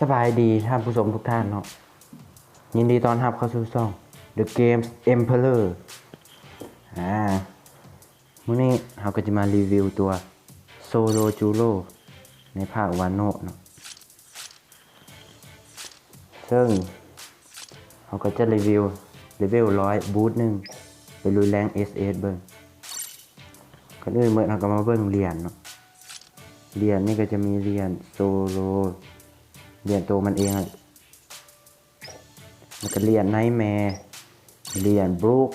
สบายดีท่านผู้ชมทุกท่านเนาะยินดีตอนรับเข้าสู่ช่อง The Games Emperor อ่ามื้อนี้เราก็จะมารีวิวตัว Solo Juro ในภาควานโนะเนาะซึ่งเราก็จะรีวิวเลเวลร้อยบูทหนึ่งไปลุยแรง SS เบิ่งก่อนอื่นเมื่อเราก็มาเบิ่งเหรียญเนาะเหรียญนี่ก็จะมีเหรียญโซโล เรียนตัวมันเองอะมันก็เรียนไนท์แมร์เรียนบรูค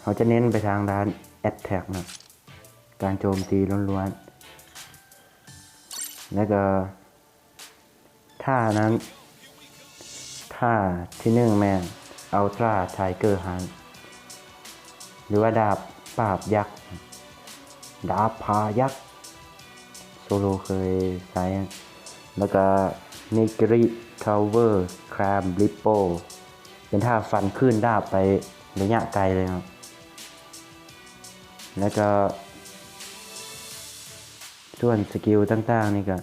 เขาจะเน้นไปทางด้านแอตแทกนะการโจมตีล้วนๆ แล้วก็ท่านั้นท่าที่หนึ่งแมนอัลตราไทเกอร์ฮันหรือว่าดาบปราบยักษ์ ดาบพายักษ์ โซโลเคยใช้ แล้วก็นิกริคาเวอร์ครามลิปโปเป็นท่าฟันขึ้นดาบไประยะไกลเลยครับ แล้วก็ ส่วนสกิลต่างๆนี่ก็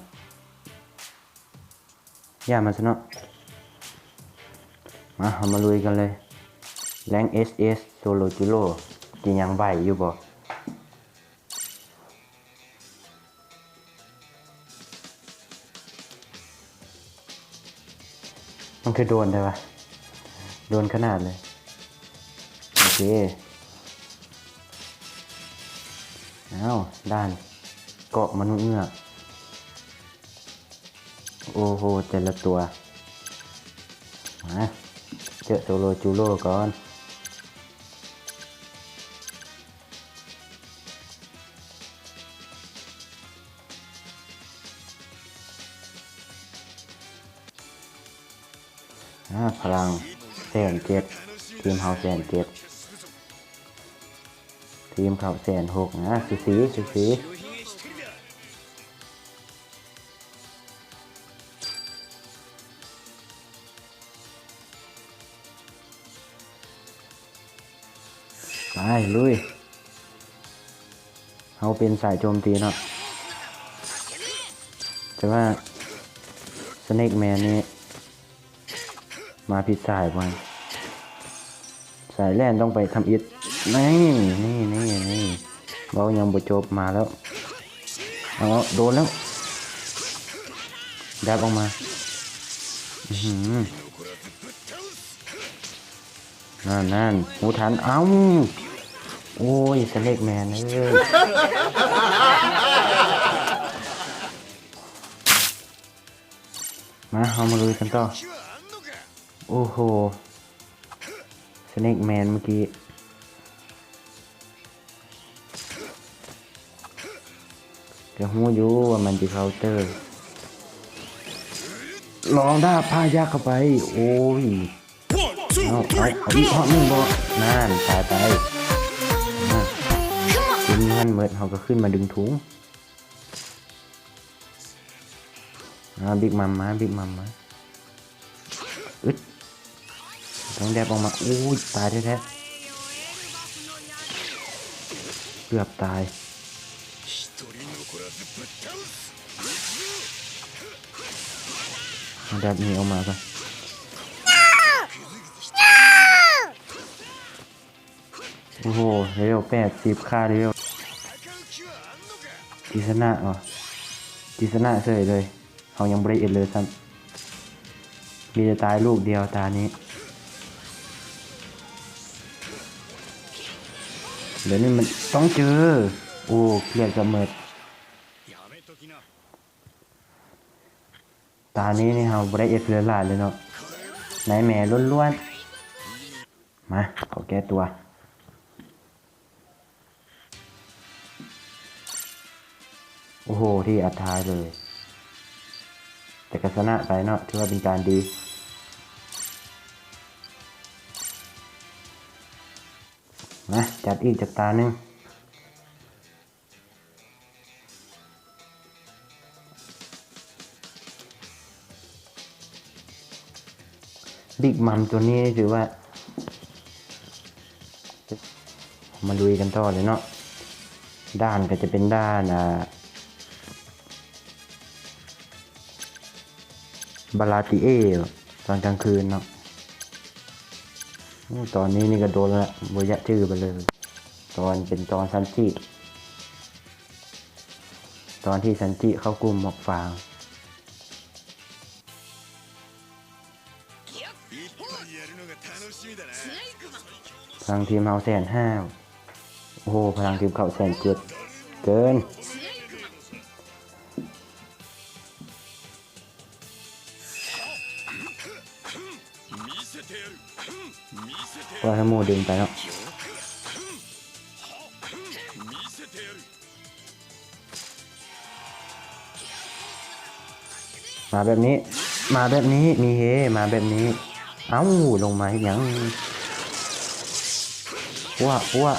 ย่ามันซะเนาะมาเอามาลุยกันเลย แรง SS โซโลจิโร่กินยังไหวอยู่บ่ คือโดนใช่ปะโดนขนาดเลย โอเคเอาด้านเกาะมนุษย์เงือกโอ้โหแต่ละตัว มา เจอโซโลจูโร่ก่อน ลังแสนเจ็ดทีมเขาแสนเจ็ดทีมเขาแสนหกนะสีสีสีสีไปลุยเขาเป็นสายโจมตีเนาะแต่ว่าสเนกแมนนี่ มาผิดสายไปสายแล่นต้องไปทำอิดนี่นี่นี่นี่เรายังบ่จบมาแล้วเอาโดนแล้วดับออกมาอือหือนั่นนั่นหูทันเอ้าโอ้ยสเล็กแมนเอ้ยมาเอามาลุยกันต่อ โอ้โหสเนกแมนเมื่อกี้ก็หูอยู่ว่ามันจะเคาน์เตอร์ ลองด้าผ้ายักเข้าไป โอ้ยเอาเอาเอาอีกข้อนึงบ่นั่นตายไปอะทีมงานเมิดเขาก็ขึ้นมาดึงถุงอ่าบิ๊กมัมมาบิ๊กมัมมาอึด ต้องแดบออกมาอู้ยตายแท้ๆเกือบตายเอาแดบนี้ออกมาก่อนโอ้โหเร็วแปดสิบค่าเร็วจิสนะอ๋อจิสนะเฉยเลยเขายังบริเอ็ดเลยซ้ำมีจะตายลูกเดียวตานี้ เดี๋ยวนี้มันต้องเจอ โอ้เครียดกับเมิดตานี้นี่เฮาบได้เอฟเลือหลายเลยเนาะนายแม่ล้วนๆ มาขอแก้ตัว โอ้โห ที่อัดท้ายเลย แต่กษณะไปเนาะถือว่าเป็นการดี มาจัดอีกจากตาหนึ่งบิ๊กมัมตัวนี้ถือว่า มาลุยกันต่อเลยเนาะด้านก็จะเป็นด้านอ่าบาลาติเอตอนกลางคืนเนาะ ตอนนี้นี่ก็โดนละบยะชื่อไปเลย ตอนเป็นตอนซันจิตอนที่ซันจิเข้ากลุ่มหมอกฟางพลังทีมเฮาแสนห้าโอ้โหพลังทีมเขาแสนเจ็ดเกิน ว่าให้โมดึงไปแล้วมาแบบนี้ มาแบบนี้ มีเฮ มาแบบนี้ เอา้าลงมาอย่างว่าว่า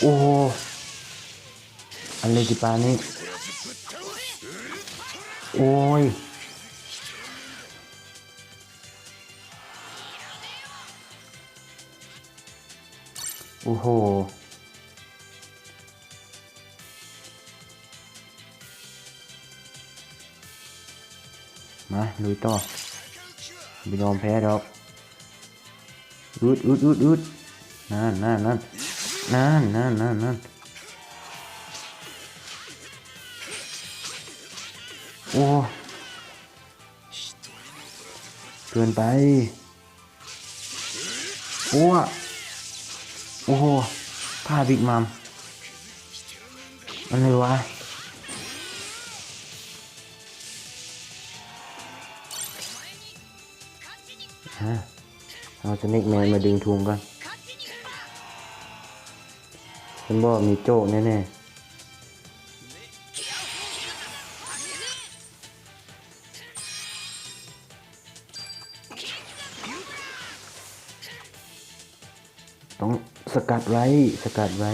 โอ้โหอะไรลจิปานี่โอ้ย โอ้โห มาลุยต่อไม่ยอมแพ้ดอกอุดอุดอุดอุดนั่นนั่นนั่นนั่นนั่นนั่นนั่นโอ้เกินไปโอ้ โอ้โหท่าบิ๊กมัมอะไรวะเราจะนิกแมนมาดึงทุงกันฉันบอกมีโจ้แน่ๆ ไว้ สกัดไว้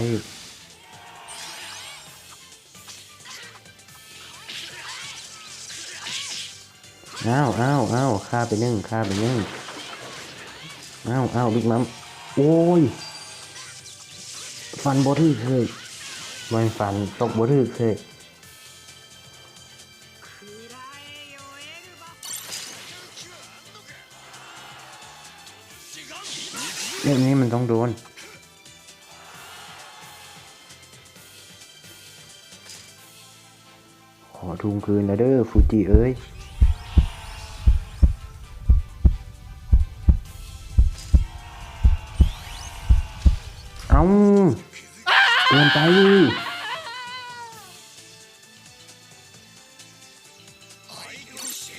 อ้าวอ้าวอ้าวฆ่าไปนึ่งฆ่าไปนึ่งอ้าวอ้าวบิ๊กมัม โอ้ย ฟันบอถือเคยมันฟันตกบอถือเคยเรื่องนี้มันต้องโดน อทุงคืนแล้วเด้อฟูจิเอ้ยเอาเกินไป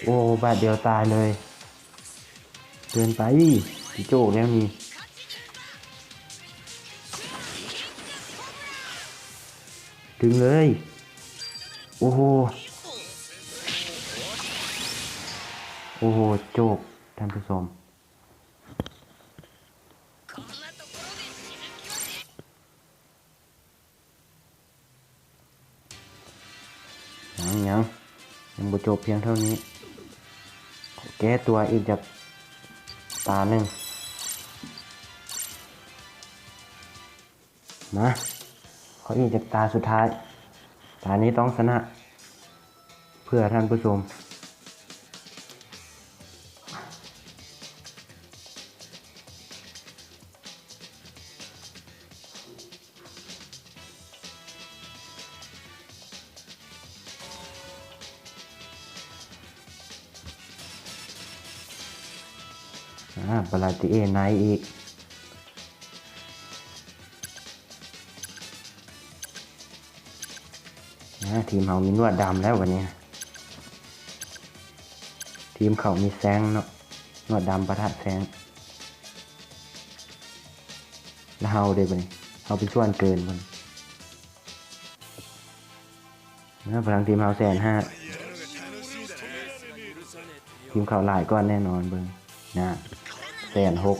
โอ้บาทเดียวตายเลยเกินไปพี่โจแล้วนี่ถึงเลย โอ้โห โอ้โหโจกท่านผู้ชม ยังยังยังบ่จบเพียงเท่านี้ขอแก้ตัวอีกจากตาหนึ่งมาขออีกจากตาสุดท้าย ตานี้ต้องชนะ เพื่อท่านผู้ชม อ่าปลาติเอไนอีก ทีมเขามีนวดดำแล้ววันนี้ ทีมเขามีแสงเนาะนวดดำประทะแสงแล้วเฮาเด้ไปเฮาไปชวนเกินมันนะพลังทีมเฮาแสนห้าทีมเขาหลายก้อนแน่นอนเบิ้งนะแสนหก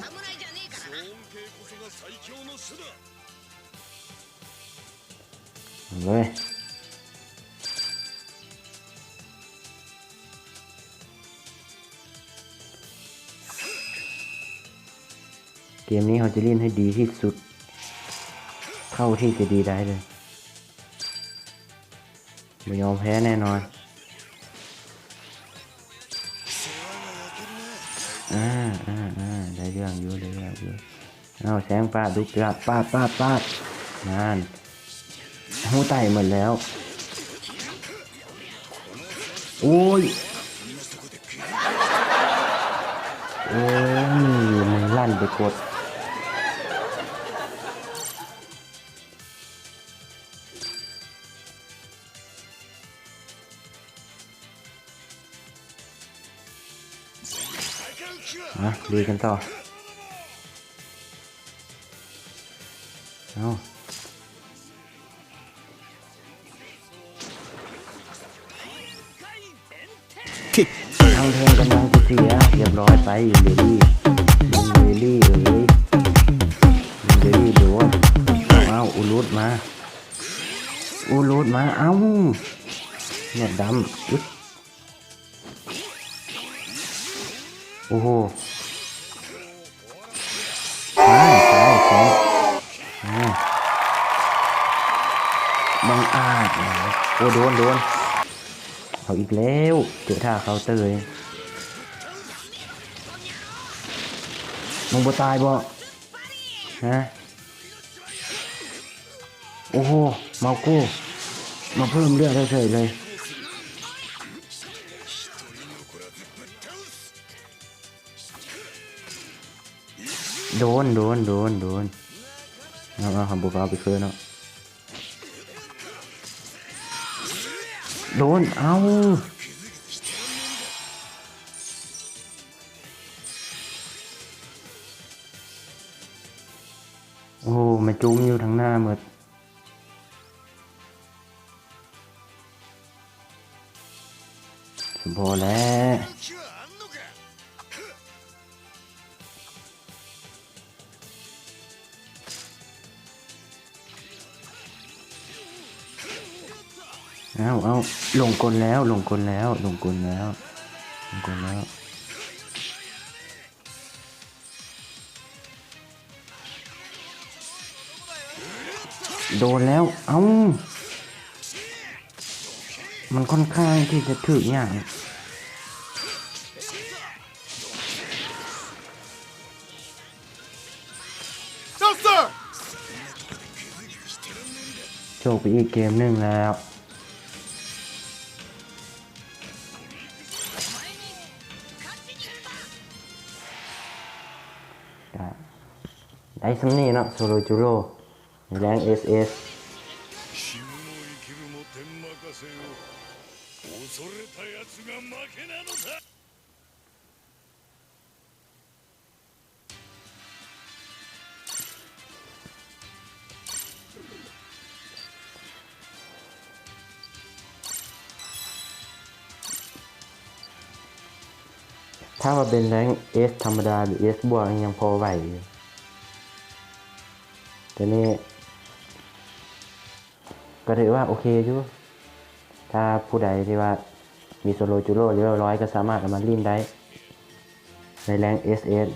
เลย มนี้เขาจะเล่นให้ดีที่สุด เท่าที่จะดีได้เลยไม่ยอมแพ้แน่นอน世話ากอยู่ได้ยากอยู่เอาแสงปาดดุกปาดปาดปาดปาดนั่นหูไตหมดแล้ว โอ้ยโอ้ยมึงลั่นไปกด ลุยกันต่อ เอาทางแทงกำลังจะเสียเรียบร้อยไปอยู่เดลี่อยู่เดลี่เอ้ยอยู่เดลี่โดนเอาเอาอุลุดมาอุลุดมาเอาเนี่ยดำอึ๊ดโอ้โห โอ้โดนโดนเอาอีกแล้วเจอท่าเคาน์เตอร์เลยมึงบ่ตายบ่ฮะโอ้โหเมากูมาเพิ่มเลือดเฉยๆเลยโดนโดนโดนโดนเอาเอาคำบุฟ้าไปเคืนเนาะ โดน เอาโอ้มาจุ้มอยู่ทางหน้าหมดสมพอแล้ว อาวอาลงกลแล้วลงกลแล้วลงกลแล้วลงกลแล้วโดนแล้ว เอา้า มันค่อนข้างที่จะถึกอย่างจบไปอีกเกมหนึ่งแล้ว ได้ได้สำนีเนาะโซโลจูโร่ในแรงเอสเอส ถ้าว่าเป็นแรงเอสธรรมดาหรือเอสบวกยังพอไหวอยู่แต่นี่ก็ถือว่าโอเคอยู่ถ้าผู้ใดที่ว่ามีโซโลจูโร่หรือร้อยก็สามารถเอามาลิ้นได้ ในแรง SS